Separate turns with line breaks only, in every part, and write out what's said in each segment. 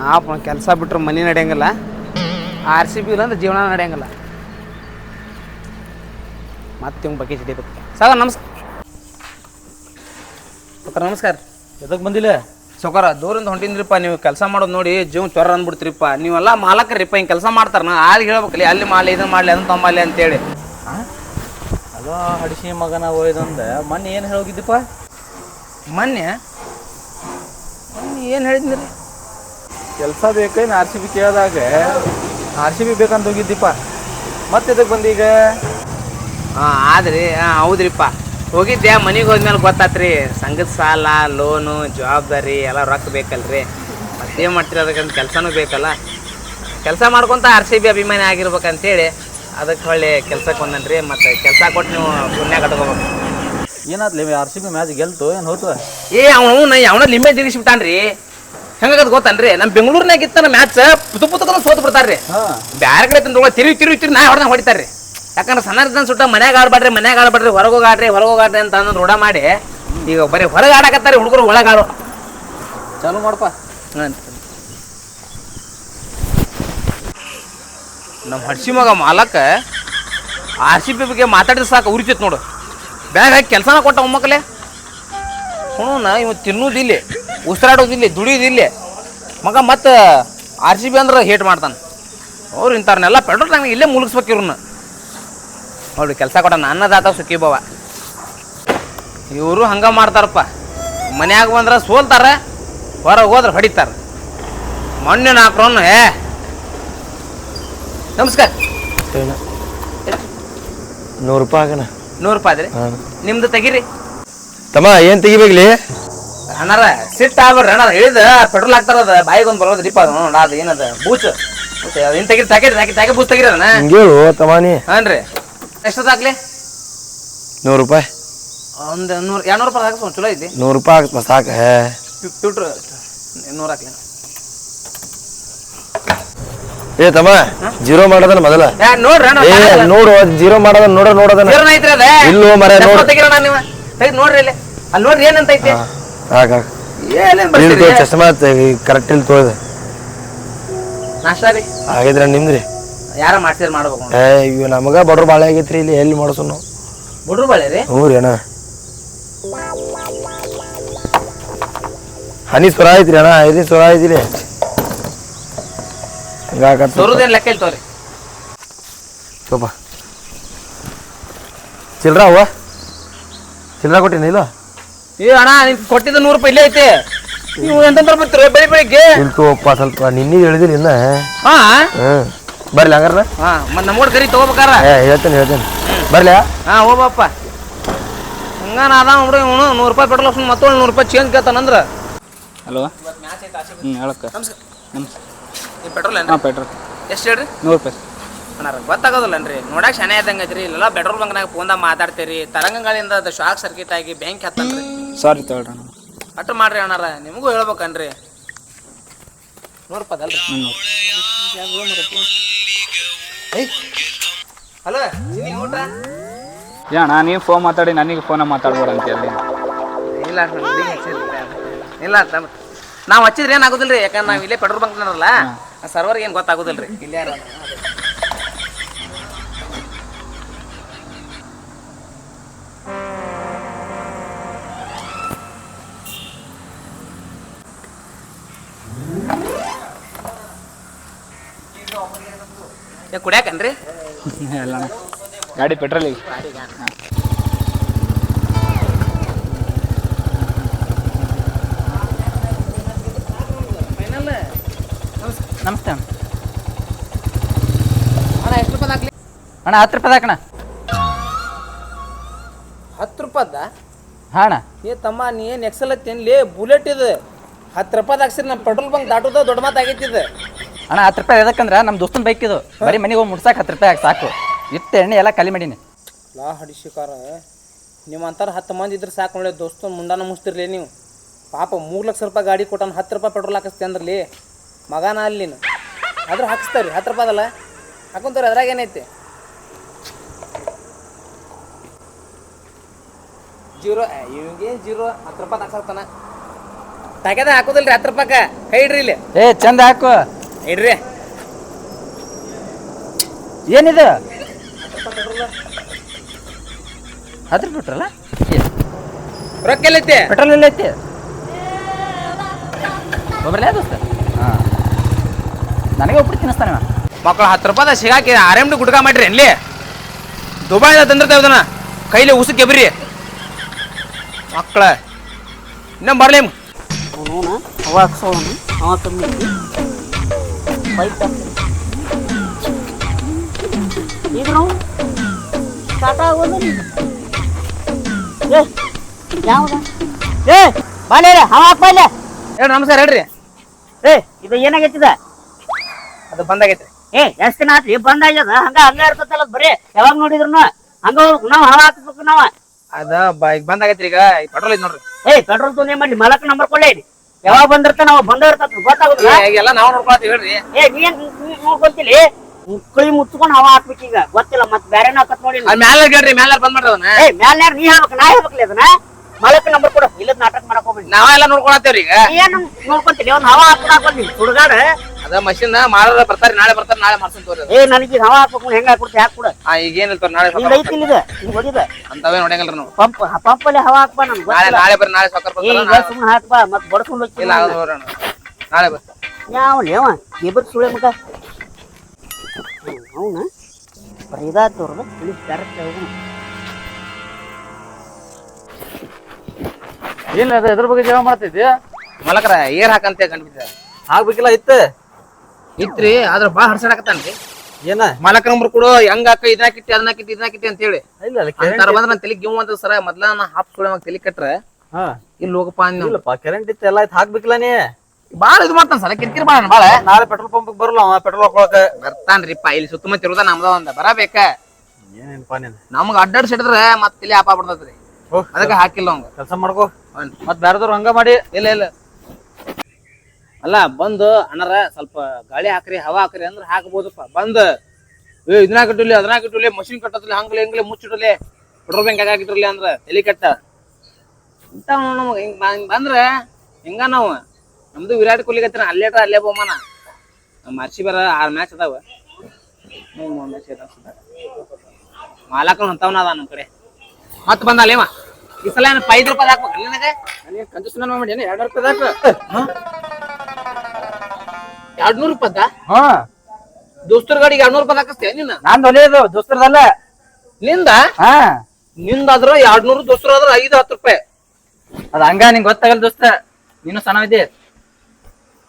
ನಾವು ಕೆಲಸ ಬಿಟ್ರೆ ಮನೆ ನಡೆಯಂಗಿಲ್ಲ. ಆರ್ ಸಿ ಬಿ ಇಲ್ಲಾಂದ್ರೆ ಜೀವನ ನಡೆಯಂಗಿಲ್ಲ. ಮತ್ತೆ ಹಿಂಗೆ ಬಗ್ಗೆ ಸಿಡಿಬೇಕು ಸಾಗ ನಮಸ್ಕಾರ ಸೌಕರ್ ನಮಸ್ಕಾರ.
ಎದಕ್ಕೆ ಬಂದಿಲ್ಲ
ಸೌಕರ ದೂರಿಂದ ಹೊಂಟಿದ್ರಿಪ್ಪ ನೀವು ಕೆಲಸ ಮಾಡೋದು ನೋಡಿ ಜೀವ ಚೊರ ಅಂದ್ಬಿಡ್ತೀರಿಪ್ಪ. ನೀವೆಲ್ಲ ಮಾಲಕರಿಪ್ಪ ಹಿಂಗೆ ಕೆಲಸ ಮಾಡ್ತಾರ ನಾ ಆಳಿಗೆ ಹೇಳ್ಬೇಕಲ್ಲಿ ಅಲ್ಲಿ ಮಾಡಲಿ ಇದನ್ನ ಮಾಡಲಿ ಅದನ್ನ ತಂಬಲ್ಲಿ ಅಂತೇಳಿ.
ಅದ ಹಡಿಸಿ ಮಗನ ಹೋಯ್ದಂದ ಮೊನ್ನೆ ಏನು ಹೋಗಿದ್ದಪ್ಪ?
ಮೊನ್ನೆ? ಮೊನ್ನೆ ಏನು ಹೇಳಿದ್ರಿ
ಕೆಲಸ ಬೇಕೇನು ಆರ್ ಸಿ ಬಿ ಕೇಳಿದಾಗ? ಆರ್ ಸಿ ಬಿ ಬೇಕಂತ ಹೋಗಿದ್ದೀಪ ಮತ್ತೆ ಇದಕ್ಕೆ ಬಂದೀಗ
ಹಾಂ ಆದ್ರಿ ಹಾಂ ಹೌದ್ರಿಪ್ಪ. ಹೋಗಿದ್ದೆ ಮನೆಗೆ ಹೋದ್ಮೇಲೆ ಗೊತ್ತಾತ್ರಿ. ಸಂಘದ ಸಾಲ ಲೋನು ಜವಾಬ್ದಾರಿ ಎಲ್ಲ ರೊಕ್ಕ ಬೇಕಲ್ರಿ. ಮತ್ತೇನು ಮಾಡ್ತೀರಿ ಅದಕ್ಕಂತ ಕೆಲಸನೂ ಬೇಕಲ್ಲ. ಕೆಲಸ ಮಾಡ್ಕೊಂತ ಆರ್ ಸಿ ಬಿ ಅಭಿಮಾನಿ ಆಗಿರ್ಬೇಕಂತೇಳಿ ಅದಕ್ಕೆ ಹೊಳ್ಳಿ ಕೆಲ್ಸಕ್ಕೆ ಬಂದನ್ರಿ. ಮತ್ತು ಕೆಲಸ ಕೊಟ್ಟು ನೀವು ಪುಣ್ಯ ಕಟ್ಕೋಬೇಕು.
ಏನಾದ್ಲಿ ಆರ್ ಸಿ ಬಿ ಮ್ಯಾಚ್ ಗೆಲ್ತು? ಏನು ಹೋತು?
ಏ ಅವನು ಅವನ ಲಿಂಬೆ ತಿರುಗಿಸ್ಬಿಟ್ಟಾನ್ರಿ. ಹೆಂಗಾಗದು ಗೊತ್ತಲ್ರಿ? ನಮ್ ಬೆಂಗಳೂರ್ನಾಗ ಇತ್ತ ಮ್ಯಾಚ್ ಪುತು ಪುತಕನ ಸೋತ್ ಬಿಡ್ತಾರ್ರಿ. ಬ್ಯಾರ ಕಡೆ ತಿಂದ್ರೆ ತಿರುವಿ ತಿರುವಿ ತಿರು ನಾ ಹೊಡೆದ ಹೊಡಿತಾರ್ರಿ. ಯಾಕಂದ್ರೆ ಸಣ್ಣ ಇದ್ದಂಗೆ ಸುಟ್ಟ ಮನ್ಯಾಗ ಆಡ್ಬಾಡ್ರಿ ಮನ್ಯಾಗ ಆಡ್ಬಾಡ್ರಿ ಹೊರಗೆ ಹೋಗಾಡ್ರಿ ಹೊರಗೆ ಹೋಗಾಡ್ರಿ ಅಂತ ಅಂದ್ರೆ ರೂಢ ಮಾಡಿ ಈಗ ಬರೀ ಹೊರಗೆ ಆಡಕತ್ತಾರೆ ಹುಡುಗರು ಒಳಗೆ ಆಡೋ.
ಚಾಲು ಮಾಡಪ್ಪ
ನಮ್ಮ ಹಡ್ಸಿ ಮಗ ಮಾಲಕ ಆರ್ ಸಿ ಪಿ ಬಗ್ಗೆ ಮಾತಾಡಿದ್ರೆ ಸಾಕು ಉರಿತೈತೆ ನೋಡು. ಬ್ಯಾಗ್ ಹಾಕಿ ಕೆಲಸನ ಕೊಟ್ಟ ಒಮ್ಮಕ್ಕಲೆ ನಾ ಇವತ್ತು ತಿನ್ನೋದಿಲ್ಲ ಉಸಿರಾಡೋದಿಲ್ಲ ದುಡಿಯೋದಿಲ್ಲ ಮಗ ಮತ್ತೆ ಆರ್ ಸಿ ಬಿ ಅಂದ್ರೆ ಹೇಟ್ ಮಾಡ್ತಾನೆ. ಅವ್ರು ಇಂಥವ್ರನ್ನೆಲ್ಲ ಪೆಟ್ರೋಲ್ ಟ್ಯಾಂಕ್ ಇಲ್ಲೇ ಮುಳುಗಿಸ್ಬೇಕು ಇವ್ರನ್ನ. ನೋಡಿ ಕೆಲಸ ಕೊಟ್ಟ ಅನ್ನದಾತ ಸುಖಿ ಬವ. ಇವರು ಹಂಗ ಮಾಡ್ತಾರಪ್ಪ. ಮನ್ಯಾಗ ಬಂದ್ರೆ ಸೋಲ್ತಾರ ಹೊರಗೆ ಹೋದ್ರೆ ಹೊಡಿತಾರ. ಮಣ್ಣಿನ ಹಾಕ್ರೋನು ಏ. ನಮಸ್ಕಾರ.
ನೂರು ರೂಪಾಯಿ ಆಗಣ.
ನೂರು ರೂಪಾಯಿ ಆದ್ರಿ? ನಿಮ್ದು ತೆಗೀರಿ.
ತಮ್ಮ ಏನು ತೆಗಿಬೇಕ್ಲಿ?
ಅಣ್ಣಾರ ಸಿಟ್ಟ ಆಗ್ಬೇಡ್ರಿ ಅಣ್ಣ ಹೇಳಿದ ಪೆಟ್ರೋಲ್ ಹಾಕ್ತಾರದ ಬಾಯಿಗೆ ಒಂದು ಬರೋದು ರೀಪ ಅದು ನೋಡ ಅದು ಏನದ ಬೂಚ್. ಏನು ತೆಗಿರಿ ತಾಕಿರಿ ತಾಕಿ ತಾಕೆ ಬೂಚ್ ತೆಗಿರಿ ಅಣ್ಣ
ಹಿಂಗೇಳು ತಮಾನಿ.
ಹಾನ್ರಿ ಎಷ್ಟು ಹಾಕ್ಲಿ?
ನೂರು ರೂಪಾಯಿ.
ಒಂದು ನೂರು ಎರಡು ರೂಪಾಯಿ ಹಾಕ್ಸ್ ಚಲೋ ಐತಿ.
ನೂರು ರೂಪಾಯಿ ಹಾಕ್ತ ಸಾಕು
ಪ್ಯೂಟ್ರ್ ನೂರು ಹಾಕ್ಲಿ.
ಏ ತಮ್ಮ ಜೀರೋ ಮಾಡೋದನ್ನ ಮೊದಲ. ಏ ನೋಡು ಜೀರೋ ಮಾಡೋದನ್ನ ನೋಡ ನೋಡೋದನ್ನ
ಅದ?
ಇಲ್ಲೋ ಮರ
ತೆಗಿ ನೋಡ್ರಿ ಅಲ್ಲಿ ನೋಡ್ರಿ ಏನಂತ ಐತಿ
ಹಾಕ
ಏನೇನ್ ಬರ್ತೀರಿ?
ಕರೆಕ್ಟ್ ಇಲ್ಲಿ ತೊಳೆದು.
ನಾಷ್ಟ ರೀ?
ಆಗಿದ್ರೆ ನಿಮ್ದ್ರಿ
ಯಾರ ಮಾಡ್ಸಿದ್ರೆ ಮಾಡ್ಬೇಕು
ಏ ಇವ್ ನಮಗ ಬಡ್ರು ಬಾಳೆ ಆಗೈತ್ರಿ ಇಲ್ಲಿ ಎಲ್ಲಿ ಮಾಡಸು ನಾವು?
ಬುಡ್ರು ಬಾಳೆ ರೀ?
ಹ್ಞೂ ರೀ ಅಣ್ಣ. ಹನಿ ಸ್ವರ ಐತ್ರಿ ಅಣ್ಣ ಹನಿ ಸ್ವರ ಐತಿರಿ. ಹಿಂಗಾಕತ್ತ
ಸೊರುದೇನ್ ಲೆಕ್ಕ ಇಲ್ಲ ತೋರಿ
ಸ್ವಲ್ಪ ಚಿಲ್ರ ಅವ್ವ? ಚಿಲ್ರ ಕೊಟ್ಟಿನಿ ಇಲ್ಲ?
ಏ ಅಣ್ಣ ನಿನ್ ಕೊಟ್ಟಿದ್ದ ನೂರು ರೂಪಾಯಿ ಇಲ್ಲೇ ಐತೆ. ನೀವು ಎಂತಂದ್ರೆ ಬರ್ತೀರ? ಬೆಳಿ ಬೆಳಿಗ್ಗೆ.
ಇಲ್ಲಿ ತಗೋಪ್ಪ ಸ್ವಲ್ಪ ನಿನ್ನೆ ಹೇಳಿದಿನಿ ಇನ್ನ
ಹಾ?
ಹ್ಞೂ ಬರ್ಲಿ ಹಂಗಾರ
ಹಾ ಮತ್ತೆ ನಮ್ಮೋಡ್ ಕರಿ ತಗೋಬೇಕಾರ
ಏ ಹೇಳ್ತೇನೆ ಹೇಳ್ತೇನೆ. ಬರ್ಲಿ?
ಹಾ ಹೋಗಪ್ಪ ಹಂಗಾನ ಅದ ಹುಡುಗ ಇವನು ನೂರು ರೂಪಾಯಿ ಪೆಟ್ರೋಲ್ ಹಾಕ್ಸ್ಕೊಂಡು ಮತ್ತೊಂದು ನೂರು ರೂಪಾಯಿ ಚೇಂಜ್ ಕೇಳ್ತಾನಂದ್ರ
ಹಲೋ? ಹ್ಞೂ ಹೇಳಕ್ಕ.
ನಮಸ್ಕಾರ.
ನಮಸ್ಕಾರ
ಈ ಪೆಟ್ರೋಲ್
ಹಾಂ ಪೆಟ್ರೋಲ್.
ಎಷ್ಟು ಹೇಳ್ರಿ?
ನೂರು ರೂಪಾಯಿ.
ಅಣ್ಣಾರ ಗೊತ್ತಾಗೋದಿಲ್ಲನ್ರಿ. ನೋಡಕ್ ಶನೇ ಇದ್ದಂಗ ಐತ್ರಿ. ಇಲ್ಲೆಲ್ಲ ಪೆಟ್ರೋಲ್ ಬಂಕ್ನಾಗ ಫೋನ್ದಾಗ ಮಾತಾಡ್ತೀರಿ. ತರಂಗಗಳಿಂದ ಅದು ಶಾಕ್ ಸರ್ಕಿಟ್ ಆಗಿ ಬ್ಯಾಂಕ್ ಹತ್ತನ್ರಿ.
ಸಾರಿ ತಗೊಳ್ರಿ ಅಣ್ಣ.
ಅಟ್ಟು ಮಾಡ್ರಿ ಅಣ್ಣಾರ. ನಿಮಗೂ ಹೇಳ್ಬೇಕನ್ರಿ. ನೋಡ್ಪದಲ್ರಿ ರೂಪಾಯಿ ಅಲ್ರಿ ಹಲೋ ಊಟ?
ಯಾ ಅಣ್ಣ ನೀವು ಫೋನ್ ಮಾತಾಡಿ ನನಗೆ ಫೋನ ಮಾತಾಡ್ಬೇಡ ಅಂತ ಹೇಳಿ
ಇಲ್ಲ ಹುಡುಗಿ ಹಚ್ಚಿದ್ರಿ ಇಲ್ಲ ತಮ್ಮ ನಾವು ಹಚ್ಚಿದ್ರೆ ಏನಾಗೋದಿಲ್ಲ ರೀ ಯಾಕಂದ್ರೆ ನಾವು ಇಲ್ಲೇ ಪೆಟ್ರೋಲ್ ಬಂಕ್ ನಡಲ್ಲ ಸರ್ವರ್ಗೆ ಏನು ಗೊತ್ತಾಗೋದಿಲ್ಲ ರೀ ಇಲ್ಲೇ ಯಾರು ಅದಾರ. ಏ ಕುಡಿಯಾಕನ್ರಿ?
ಎಲ್ಲ ಗಾಡಿ ಪೆಟ್ರೋಲಿಗೆ
ಫೈನಲ್.
ನಮಸ್ತೆ ಅಣ್ಣ.
ಅಣ್ಣ ಎಷ್ಟು ರೂಪಾಯಿ ಹಾಕ್ಲಿ?
ಅಣ್ಣ ಹತ್ತು ರೂಪಾಯಿ ಹಾಕಣ
ಹತ್ತು ರೂಪಾಯ್ದ?
ಹಾಂ ಅಣ್ಣ.
ಏ ತಮ್ಮ ನೀ ಏನು ಎಕ್ಸಲ್ ಲೇ ಬುಲೆಟ್ ಇದು. ಹತ್ತು ರೂಪಾಯಿ ಹಾಕ್ಸಿರಿ ನಮ್ಮ ಪೆಟ್ರೋಲ್ ಬಂಕ್ ದಾಟೋದ ದೊಡ್ಡ ಮಾತಾಗೈತಿ ಇದು.
ಅಣ್ಣ ಹತ್ತು ರೂಪಾಯಿ ಎದಕ್ಕಂದ್ರೆ ನಮ್ಮ ದೋಸ್ತನ ಬೈಕ್ ಇದು. ಬರೀ ಮನೆಗೆ ಹೋಗಿ ಮುಡ್ಸಾಕ ಹತ್ತು ರೂಪಾಯಿ ಹಾಕಿ ಸಾಕು. ಇತ್ತು ಎಣ್ಣೆ ಎಲ್ಲ ಖಾಲಿ ಮಾಡೀನಿ.
ಲಾ ಹಡಿಸಿಕಾರ ನಿಮ್ಮಂತಾರ ಹತ್ತು ಮಂದಿ ಇದ್ರೆ ಸಾಕು ನೋಡಿ ದೋಸ್ತ ಮುಂದಾನ ಮುಚ್ತಿರ್ಲಿ ನೀವು. ಪಾಪ ಮೂರು ಲಕ್ಷ ರೂಪಾಯಿ ಗಾಡಿ ಕೊಟ್ಟಾನ ಹತ್ತು ರೂಪಾಯಿ ಪೆಟ್ರೋಲ್ ಹಾಕಿಸ್ತೀನಿ ಅಂದ್ರಲಿ ಮಗನ ಅಲ್ಲಿ ಆದ್ರೆ ಹಾಕಿಸ್ತಾರೆ ಹಾಕಿಸ್ತಾವ್ರಿ ಹತ್ತು ರೂಪಾಯಿ ಅದಲ್ಲ. ಹಾಕೊಂತಾರೆ ಅದ್ರಾಗ ಏನೈತಿ? ಜೀರೋ ಇವಂಗೆ ಜೀರೋ ಹತ್ತು ರೂಪಾಯಿ ಹಾಕ್ಸಾಕ್ತಾನ ತಗದ ಹಾಕೋದಿಲ್ರಿ ಹತ್ತು ರೂಪಾಯಿ ಕೈ ಇಡ್ರಿ ಇಲ್ಲಿ.
ಏ ಚಂದ ಹಾಕು.
ಇಡ್ರಿ.
ಏನಿದು? ಅದ್ರ ಬಿಟ್ರಲ್ಲ
ರೊಕ್ಕ ಎಲ್ಲೈತಿ?
ಪೆಟ್ರೋಲ್ ಎಲ್ಲ ಐತಿ ಒಬ್ಬರಲ್ಲ ದೋಸ್ತ? ಹಾಂ. ನನಗೆ ಒಬ್ಬರು ತಿನ್ನಿಸ್ತಾನೆ.
ಮಕ್ಕಳು ಹತ್ತು ರೂಪಾಯಿ ಸಿಗಾಕಿ ಆರ್ ಎಂ ಡಿ ಗುಡ್ಕ ಮಾಡ್ರಿ ಎಲ್ಲಿ ದುಬೈದ ತಂದಿರ್ತೇವೆ ಅದನ್ನ ಕೈಲಿ ಉಸುಕ್ ಎಬ್ರಿ. ಮಕ್ಕಳ ಇನ್ನೊಂದು ಬರ್ಲಿ.
ಅವಾಗ ಅವಾಗ ಹಾಕ್ಸೋನು ಅವ ಕಮ್ಮಿ. ಈಗ ನಾವು ಸ್ಟಾರ್ಟ್ ಆಗೋದು ಏ ಯಾವ್ದ? ಏ ಬಾಲೆ
ನಮಸ್ಕಾರ ಹೇಳ್ರಿ.
ಏ ಇದು ಏನಾಗೈತಿದ?
ಅದು ಬಂದಾಗೈತ್ರಿ.
ಏ ಎಷ್ಟ್ ದಿನ ಆತ್ರಿ? ಬಂದಾಗ್ಯದ ಹಂಗ ಅದ್ ಬರೀ. ಯಾವಾಗ ನೋಡಿದ್ರು ಹಂಗ ನಾವ್ ಹವಾ ಹಾಕ್ಬೇಕು ನಾವ.
ಅದ ಬ ಈಗ ಬಂದಾಗೈತ್ರಿ ಈಗ ಪೆಟ್ರೋಲ್ ಐತಿ ನೋಡ್ರಿ.
ಏ ಪೆಟ್ರೋಲ್ ತೊಂದ್ರೆ ಮಾಡಿ ಮಲಕ್ ನಂಬರ್ ಕೊಳ್ಳೆ ಇಲ್ಲಿ. ಯಾವಾಗ ಬಂದಿರ್ತ ನಾವ್ ಬಂದ ಇರ್ತದ ಗೊತ್ತಾಗುದಿಲ್ಲ.
ಎಲ್ಲ ನಾವು ನೋಡ್ಕೊಳತ್ತೀವಿ ಹೇಳ್ರಿ.
ಏ ನೀನ್ ನೋಡ್ಕೊಂತಿಲಿ ಮುಕ್ಕಳಿ ಮುಚ್ಕೊಂಡ್ ಹವಾ ಹಾಕ್ಬೇಕು ಈಗ. ಗೊತ್ತಿಲ್ಲ ಮತ್ ಬೇರೆ ಹಾಕತ್ ನೋಡಿ.
ಮ್ಯಾಲ ಕೇಳ್ರಿ ಮ್ಯಾಲ ಬಂದ್ ಮಾಡ್ರಿ ಅದನ್ನ
ಏ ಮ್ಯಾಲ ನೀ ಹೇಳ್ಬೇಕು ನಾ ಹೇಳ್ಬೇಕಲ್ಲ ಅದನ್ನ? ಮಲಕ್ ನಂಬರ್ ಕೊಡು. ಇಲ್ಲದ ನಾಟಕ ಮಾಡಕ್ ಹೋಗ್ಬೇಡಿ.
ನಾವೆಲ್ಲ ನೋಡ್ಕೊಳತ್ತೇವ್ರಿ ಈಗ.
ಏನ್ ನೋಡ್ಕೊಂತೀನಿ ಒಂದ್ ಹವಾ ಹಾಕ್ಬಿಡ ಹಾಕೊಂಡಿ ಹುಡುಗಾಡ.
ಅದ ಮಷಿನ್ ಮಾರ ಬರ್ತಾರ ನಾಳೆ ಬರ್ತಾರ ನಾಳೆ ಮಾಡ್ಸನ್ ತೋರಿ.
ಏ ನನಗೆ ಹವಾ ಹಾಕ್ಬೇಕು ಹೆಂಗ ಹಾಕ್ಬಿಡ್ತಿ ಹಾಕ್ಬಿಡ
ಆ ಈಗ ಏನಿಲ್ಲ ತೋರಿ ನಾಳೆ
ನಿಂದ ಐತಿ ಇಲ್ಲಿದ ಹಿಂಗ್ ಹೊಡಿದ
ಅಂತವೇ ನೋಡಂಗಿಲ್ರಿ ನಾವು.
ಪಂಪ್ ಪಂಪ್ ಅಲ್ಲಿ ಹವಾ ಹಾಕ್ಬಾ ನನ್ಗೆ
ನಾಳೆ ನಾಳೆ ಬರ್ರಿ ನಾಳೆ ಸಕ್ಕರ್ ಬರ್ತಾರ
ಈಗ
ನಾಳೆ-
ಸುಮ್ಮನೆ ಹಾಕ್ಬಾ ಮತ್ ಬಡ್ಸ್ಕೊಂಡ್
ಇಲ್ಲ
ಹೋಗ್ತೀನಿ
ಆಗೋದು ನೋಡೋಣ ನಾಳೆ ಬರ್ರಿ
ಯಾವ ಲೇವ? ಇಬ್ಬರು ಸುಳೆ ಮಗ. ಅವನ ಬರೀದಾ ಇದಾತವ್ರದ ಇಲ್ಲಿ ಡೈರೆಕ್ಟ್ ಹೋಗೋಣ
ಏನ್ ಅದ ಎದ್ರ ಬಗ್ಗೆ ಜೀವ ಮಾಡ್ತಿದ್ಯಾ?
ಮಲಕರ ಏರ್ ಹಾಕಂತ ಕಂಡ್ಬಿಟ್ಟ
ಆಗ್ಬೇಕಿಲ್ಲ ಇತ್ತು?
ಇತ್ರಿ ಆದ್ರ ಬಾಳ ಹರ್ಸಾಡಕತ್ತಾನ್ರಿ.
ಏನ?
ಮಾಲಕ ನಂಬರ್ ಕೊಡು ಹೆಂಗ್ ಹಾಕ ಇದನ್ನ ಕಿಟ್ಟಿ ಅದನ್ನ ಕಿಟ್ಟಿ ಇದನ್ನ ಕಿಟ್ಟಿ ಅಂತ ಹೇಳಿ
ಇಲ್ಲ ಅಲ್ಲ
ಅಂತಾರ ಬಂದ್ರ ನನ್ ತಲೆ ಗಿವ್ ಅಂತ ಸರ ಮೊದ್ಲ ನಾ ಹಾಪ್ ಸುಳೆ ಮಗ ತಲೆ ಕಟ್ರ.
ಹಾ.
ಇಲ್ಲಿ ಹೋಗಪ್ಪ ಅಂದ್
ಇಲ್ಲಪ್ಪ ಕರೆಂಟ್ ಇತ್ತು ಎಲ್ಲ ಇತ್ತು ಹಾಕ್ಬೇಕಿಲ್ಲ ನೀ.
ಬಾಳ ಇದು ಮಾಡ್ತಾನ ಸಲ ಕಿರ್ಕಿರಿ ಬಾಳ ಬಾಳ.
ನಾಳೆ ಪೆಟ್ರೋಲ್ ಪಂಪ್ ಬರಲ್ಲ ಅವ ಪೆಟ್ರೋಲ್ ಹಾಕೊಳಕ.
ಬರ್ತಾನ್ರಿಪ್ಪ ಇಲ್ಲಿ ಸುತ್ತಮುತ್ತ ಇರೋದ ನಮ್ದ ಒಂದ ಬರಬೇಕ.
ಏನೇನಪ್ಪ ನೀನ್?
ನಮ್ಗ ಅಡ್ಡಾಡ್ಸ್ ಮತ್ತೆ ಇಲ್ಲಿ ತಲೆ ಬಿಡ್ತದ್ರಿ
ಹೋಗ್
ಅದಕ್ಕೆ ಹಾಕಿಲ್ಲ ಅವಂಗ.
ಕೆಲಸ ಮಾಡ್ಕೋ. ಮತ್ ಬ್ಯಾರದವ್ರು ಹಂಗ ಮಾಡಿ.
ಇಲ್ಲ ಇಲ್ಲ. ಅಲ್ಲ, ಬಂದು ಅಣ್ಣರ ಸ್ವಲ್ಪ ಗಾಳಿ ಹಾಕ್ರಿ, ಹವಾ ಹಾಕ್ರಿ ಅಂದ್ರೆ ಹಾಕ್ಬೋದಪ್ಪ. ಬಂದ್, ಏ, ಇದನ್ನ ಕಟ್ಟಲಿ ಅದನ್ನ ಕಟ್ಟಲಿ ಮಷಿನ್ ಕಟ್ಟತ್ಲಿ ಹಂಗ್ಲಿ, ಹಿಂಗ್ಲಿ ಮುಚ್ಚಿಡಲಿ, ಪೆಟ್ರೋಲ್ ಬ್ಯಾಂಕ್ ಹಾಕಿಟ್ರಲಿ ಅಂದ್ರ ತಲೆ ಕಟ್ಟ. ಇಂತ ನಮಗ್ ಹಿಂಗ್ ಹಿಂಗ್ ಬಂದ್ರ ಹಿಂಗ ನಾವು, ನಮ್ದು ವಿರಾಟ್ ಕೊಹ್ಲಿ ಗತ್ತಿನ ಅಲ್ಲೇಟ ಅಲ್ಲೇ ಬಹುಮಾನ. ನಮ್ಮ ಅರ್ಸಿ ಬರ ಆರ್ ಮ್ಯಾಚ್ ಅದಾವ. ಮ್ಯಾಚ್ ಅಂತವನ ಅದ ನಮ್ ಕಡೆ. ಮತ್ ಬಂದಲ್ಲೇವ ಈ ಸಲ ಏನ್ ಐದು ರೂಪಾಯಿ ಹಾಕ್ಬೇಕು ನಿನಗೆ
ಕಂಜೂಸ್ನ ಮಾಡಿ ಎರಡು ರೂಪಾಯಿ
ಎರಡ್ನೂರು
ಹಾ.
ದೋಸ್ತರ ಗಾಡಿಗೆ ಎರಡ್ನೂರ್ ರೂಪಾಯಿ ಹಾಕಿಸ್ತೇವೆ ನಿನ್ನ?
ನಾನ್ ಒಲೆಯದು ದೋಸ್ತರದಲ್ಲ.
ನಿಂದ?
ಹಾ.
ನಿಂದಾದ್ರ ಎರಡ್ನೂರು ದೋಸ್ತರ ಆದ್ರ ಐದು ಹತ್ತು ರೂಪಾಯಿ.
ಅದ ಹಂಗ ನಿಂಗ್ ಗೊತ್ತಾಗಲ್ಲ ದೋಸ್ತ. ನೀನು ಸಣ್ಣ ಇದ್ದಿ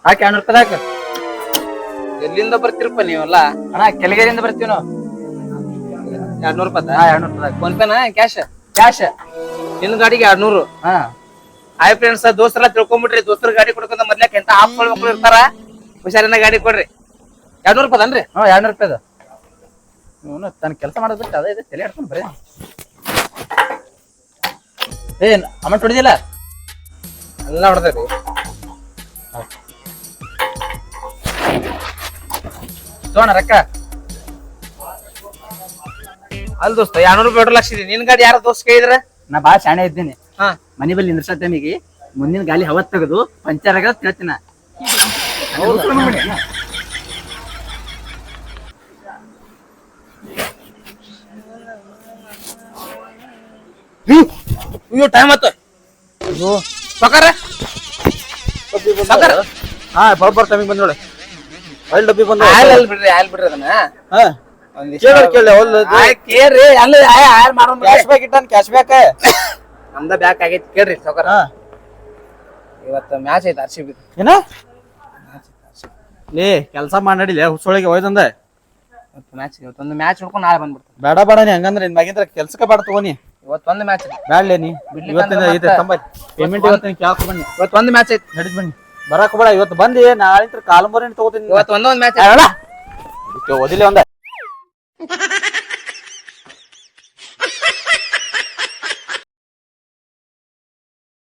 ಹಾಕಿ ಎರಡು ರೂಪಾಯಿ ಹಾಕ.
ಎಲ್ಲಿಂದ ಬರ್ತೀರಪ್ಪ ನೀವೆಲ್ಲ?
ಅಣ್ಣ ಕೆಳಗೇರಿಂದ ಬರ್ತೀವಿ ನಾವು.
ಎರಡ್ನೂರು ರೂಪಾಯಿ
ಹಾ ಎರಡು ರೂಪಾಯಿ
ಫೋನ್ ಪೇನ? ಕ್ಯಾಶ್
ಕ್ಯಾಶ್
ನಿನ್ನ ಗಾಡಿಗೆ ಎರಡ್ನೂರು.
ಹಾ.
ಫ್ರೆಂಡ್ಸ್ ದೋಸ್ತರ ತಿಳ್ಕೊಂಬಿಟ್ರಿ ದೋಸ್ತರ ಗಾಡಿ ಕೊಡ್ಕೊಂಡ ಮೊದ್ಲಕ್ಕೆ ಎಂತ ಹಾಕೊಳ್ಬೇಕು ಮಕ್ಳು ಇರ್ತಾರ. ಹುಷಾರಿನ ಗಾಡಿ ಕೊಡ್ರಿ. ಎರಡ್ನೂರು ರೂಪಾಯಿ ಅನ್ರಿ
ಹಾ ಎರಡ್ನೂರು ರೂಪಾಯಿ ಇವನು ತನ್ನ ಕೆಲಸ ಮಾಡೋದು ಬಿಟ್ಟು ಅದೇ ಇದೆ ತಲೆ ಆಡ್ಕೊಂಡು ಬರೀ. ಏನ್ ಅಮೌಂಟ್ ಹೊಡಿದಿಲ್ಲ
ಎಲ್ಲ ಹೊಡೆದ್ರಿ
ತೋಣ ರೊಕ್ಕ.
ಅಲ್ಲಿ ದೋಸ್ತ ಎರಡ್ನೂರು ರೂಪಾಯಿ ಲಕ್ಷ ಇದೆ. ನಿನ್ ಗಾಡಿ ಯಾರ ದೋಸ್ತ ಕೇಳಿದ್ರ?
ನಾ ಬಾ ಶಾಣೆ ಇದ್ದೀನಿ.
ಹಾ.
ಮನೆ ಬಲ್ಲಿ ನಿಂದ್ರಸ ಟೈಮಿಗೆ ಮುಂದಿನ ಗಾಲಿ ಹವತ್ ತೆಗೆದು ಪಂಚರ್ ಆಗ ಕೇಳ್ತೀನ
ಅಯ್ಯೋ ಟೈಮ್ ಆಯ್ತು. ಸಕಾರ ಸಕಾರ
ಹಾ ಬರೋಬ್ಬರ ಟೈಮಿಗೆ ಬಂದ್ ನೋಡಿ. ಅಲ್ಲಿ ಡಬ್ಬಿ ಬಂದ
ಆಯಿಲ್ ಅಲ್ಲಿ ಬಿಡ್ರಿ ಆಯಿಲ್ ಬಿಡ್ರಿ ಅದನ್ನ.
ಹಾ. ಕೇಳಿ ಕೇಳಿ
ಆಯ್ ಕೇಳ್ರಿ ಅಲ್ಲ ಆಯಿಲ್ ಆಯ್ ಮಾಡೋಣ
ಕ್ಯಾಶ್ ಬ್ಯಾಕ್ ಇಟ್ಟಾನ ಕ್ಯಾಶ್ ಬ್ಯಾಕ್
ನಮ್ದ ಬ್ಯಾಕ್ ಆಗೈತಿ. ಕೇಳ್ರಿ ಸಕಾರ
ಹಾ.
ಇವತ್ತು ಮ್ಯಾಚ್ ಐತೆ ಆರ್ ಸಿ ಬಿ
ಏನ? ಲೇ ಕೆಲಸ ಮಾಡಿಲ್ಲ ಹುಸೊಳಗೆ ಹೋಯ್ತಂದ
ಇವತ್ತು ಮ್ಯಾಚ್ ಇವತ್ತೊಂದು ಮ್ಯಾಚ್ ನೋಡ್ಕೊಂಡು ನಾಳೆ ಬಂದ್ಬಿಡ್ತಾರೆ
ಬೇಡ ಬೇಡ ನೀ ಹಂಗಂದ್ರೆ ನಿನ್ ಮಗಿಂದ್ರ ಕೆಲ್ಸಕ್ಕೆ ಬೇಡ ತಗೋನಿ
ಇವತ್ತೊಂದು ಮ್ಯಾಚ್
ಬೇಡಲೇ ನೀ.
ಬಿಡ್ಲಿಕ್ಕೆ
ಇವತ್ತಿಂದ
ಅಂದ್ರೆ ಮತ್ತೆ-
ತಂಬರಿ ಪೇಮೆಂಟ್ ಇವತ್ತಿನ ಕ್ಯಾಕ್ ಬನ್ನಿ.
ಇವತ್ತೊಂದು ಮ್ಯಾಚ್ ಐತಿ.
ನಡೀತ್ ಬನ್ನಿ. ಬರಾಕ್ ಬೇಡ ಇವತ್ತು ಬಂದಿ ನಾಳೆ ಕಾಲಂಬರಿ ತಗೋತೀನಿ.
ಇವತ್ತು ಒಂದೊಂದು ಮ್ಯಾಚ್
ಓದಿಲ್ಲ ಒಂದ.